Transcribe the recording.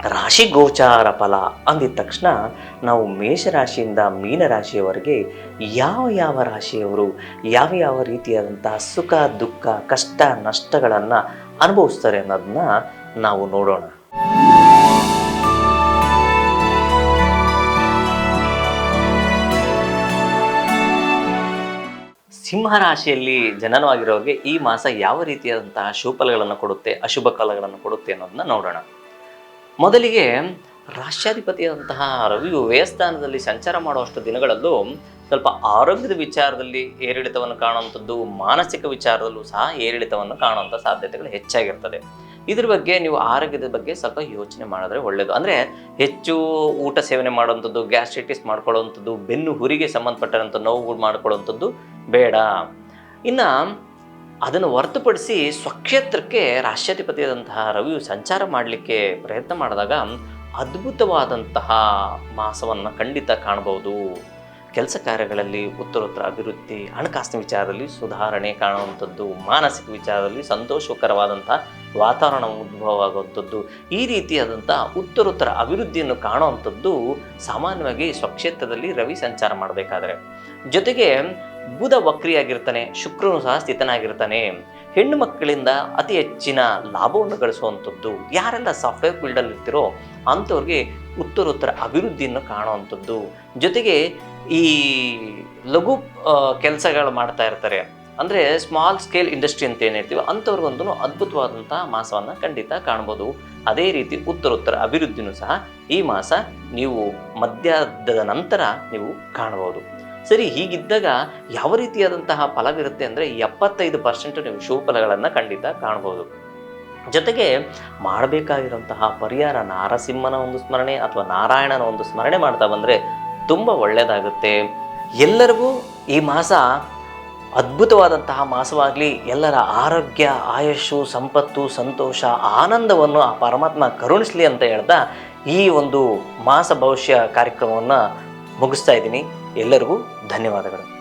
ರಾಶಿ ಗೋಚಾರ ಫಲ ಅಂದಿದ ತಕ್ಷಣ ನಾವು ಮೇಷರಾಶಿಯಿಂದ ಮೀನರಾಶಿಯವರೆಗೆ ಯಾವ ಯಾವ ರಾಶಿಯವರು ಯಾವ ಯಾವ ರೀತಿಯಾದಂತಹ ಸುಖ, ದುಃಖ, ಕಷ್ಟ, ನಷ್ಟಗಳನ್ನು ಅನುಭವಿಸ್ತಾರೆ ಅನ್ನೋದನ್ನ ನಾವು ನೋಡೋಣ. ಸಿಂಹ ಸಿಂಹರಾಶಿಯಲ್ಲಿ ಜನನವಾಗಿರೋರಿಗೆ ಈ ಮಾಸ ಯಾವ ರೀತಿಯಾದಂತಹ ಶುಭಫಲಗಳನ್ನು ಕೊಡುತ್ತೆ, ಅಶುಭ ಫಲಗಳನ್ನು ಕೊಡುತ್ತೆ ಅನ್ನೋದನ್ನ ನೋಡೋಣ. ಮೊದಲಿಗೆ ರಾಷ್ಟ್ರಾಧಿಪತಿಯಾದಂತಹ ರವಿಯು ವ್ಯಯಸ್ಥಾನದಲ್ಲಿ ಸಂಚಾರ ಮಾಡುವಷ್ಟು ದಿನಗಳಲ್ಲೂ ಸ್ವಲ್ಪ ಆರೋಗ್ಯದ ವಿಚಾರದಲ್ಲಿ ಏರಿಳಿತವನ್ನು ಕಾಣುವಂಥದ್ದು, ಮಾನಸಿಕ ವಿಚಾರದಲ್ಲೂ ಸಹ ಏರಿಳಿತವನ್ನು ಕಾಣುವಂಥ ಸಾಧ್ಯತೆಗಳು ಹೆಚ್ಚಾಗಿರ್ತದೆ. ಇದ್ರ ಬಗ್ಗೆ ನೀವು ಆರೋಗ್ಯದ ಬಗ್ಗೆ ಸ್ವಲ್ಪ ಯೋಚನೆ ಮಾಡಿದ್ರೆ ಒಳ್ಳೆಯದು ಅಂದರೆ ಹೆಚ್ಚು ಊಟ ಸೇವನೆ ಮಾಡುವಂಥದ್ದು, ಗ್ಯಾಸ್ಟ್ರೈಟಿಸ್ ಮಾಡ್ಕೊಳ್ಳುವಂಥದ್ದು, ಬೆನ್ನು ಹುರಿಗೆ ಸಂಬಂಧಪಟ್ಟಂಥ ನೋವುಗಳು ಮಾಡ್ಕೊಳ್ಳುವಂಥದ್ದು ಬೇಡ. ಇನ್ನು ಅದನ್ನು ಹೊರತುಪಡಿಸಿ ಸ್ವಕ್ಷೇತ್ರಕ್ಕೆ ರಾಷ್ಟ್ರಾಧಿಪತಿಯಾದಂತಹ ರವಿಯು ಸಂಚಾರ ಮಾಡಲಿಕ್ಕೆ ಪ್ರಯತ್ನ ಮಾಡಿದಾಗ ಅದ್ಭುತವಾದಂತಹ ಮಾಸವನ್ನು ಖಂಡಿತ ಕಾಣಬಹುದು. ಕೆಲಸ ಕಾರ್ಯಗಳಲ್ಲಿ ಉತ್ತರೋತ್ತರ ಅಭಿವೃದ್ಧಿ, ಹಣಕಾಸಿನ ವಿಚಾರದಲ್ಲಿ ಸುಧಾರಣೆ ಕಾಣುವಂಥದ್ದು, ಮಾನಸಿಕ ವಿಚಾರದಲ್ಲಿ ಸಂತೋಷಕರವಾದಂಥ ವಾತಾವರಣ ಉದ್ಭವವಾಗುವಂಥದ್ದು, ಈ ರೀತಿಯಾದಂಥ ಉತ್ತರೋತ್ತರ ಅಭಿವೃದ್ಧಿಯನ್ನು ಕಾಣುವಂಥದ್ದು ಸಾಮಾನ್ಯವಾಗಿ ಸ್ವಕ್ಷೇತ್ರದಲ್ಲಿ ರವಿ ಸಂಚಾರ ಮಾಡಬೇಕಾದ್ರೆ. ಜೊತೆಗೆ ಬುಧ ವಕ್ರಿಯಾಗಿರ್ತಾನೆ, ಶುಕ್ರನು ಸಹ ಸ್ಥಿತನಾಗಿರ್ತಾನೆ. ಹೆಣ್ಣು ಮಕ್ಕಳಿಂದ ಅತಿ ಹೆಚ್ಚಿನ ಲಾಭವನ್ನು ಗಳಿಸುವಂಥದ್ದು, ಯಾರೆಲ್ಲ ಸಾಫ್ಟ್ವೇರ್ ಫೀಲ್ಡಲ್ಲಿ ಇರ್ತಿರೋ ಅಂಥವ್ರಿಗೆ ಉತ್ತರೋತ್ತರ ಅಭಿವೃದ್ಧಿಯನ್ನು ಕಾಣುವಂಥದ್ದು. ಜೊತೆಗೆ ಈ ಲಘು ಕೆಲಸಗಳು ಮಾಡ್ತಾ ಇರ್ತಾರೆ. ಅಂದರೆ ಸ್ಮಾಲ್ ಸ್ಕೇಲ್ ಇಂಡಸ್ಟ್ರಿ ಅಂತ ಏನು ಹೇಳ್ತೀವಿ ಅಂಥವ್ರಿಗೊಂದು ಅದ್ಭುತವಾದಂಥ ಮಾಸವನ್ನು ಖಂಡಿತ ಕಾಣ್ಬೋದು. ಅದೇ ರೀತಿ ಉತ್ತರೋತ್ತರ ಅಭಿವೃದ್ಧಿನೂ ಸಹ ಈ ಮಾಸ ನೀವು ಮಧ್ಯದ ನಂತರ ನೀವು ಕಾಣಬಹುದು. ಸರಿ, ಹೀಗಿದ್ದಾಗ ಯಾವ ರೀತಿಯಾದಂತಹ ಫಲವಿರುತ್ತೆ ಅಂದರೆ ಎಪ್ಪತ್ತೈದು ಪರ್ಸೆಂಟ್ ನೀವು ಶುಭ ಫಲಗಳನ್ನು ಖಂಡಿತ ಕಾಣ್ಬೋದು. ಜೊತೆಗೆ ಮಾಡಬೇಕಾಗಿರುವಂತಹ ಪರಿಹಾರ ನಾರಸಿಂಹನ ಒಂದು ಸ್ಮರಣೆ ಅಥವಾ ನಾರಾಯಣನ ಒಂದು ಸ್ಮರಣೆ ಮಾಡ್ತಾ ಬಂದರೆ ತುಂಬ ಒಳ್ಳೆಯದಾಗುತ್ತೆ ಎಲ್ಲರಿಗೂ ಈ ಮಾಸ ಅದ್ಭುತವಾದಂತಹ ಮಾಸವಾಗಲಿ ಎಲ್ಲರ ಆರೋಗ್ಯ, ಆಯಸ್ಸು, ಸಂಪತ್ತು, ಸಂತೋಷ, ಆನಂದವನ್ನು ಆ ಪರಮಾತ್ಮ ಕರುಣಿಸಲಿ ಅಂತ ಹೇಳ್ತಾ ಈ ಒಂದು ಮಾಸ ಭವಿಷ್ಯ ಕಾರ್ಯಕ್ರಮವನ್ನು ಮುಗಿಸ್ತಾ ಇದ್ದೀನಿ. ಎಲ್ಲರಿಗೂ ಧನ್ಯವಾದಗಳು.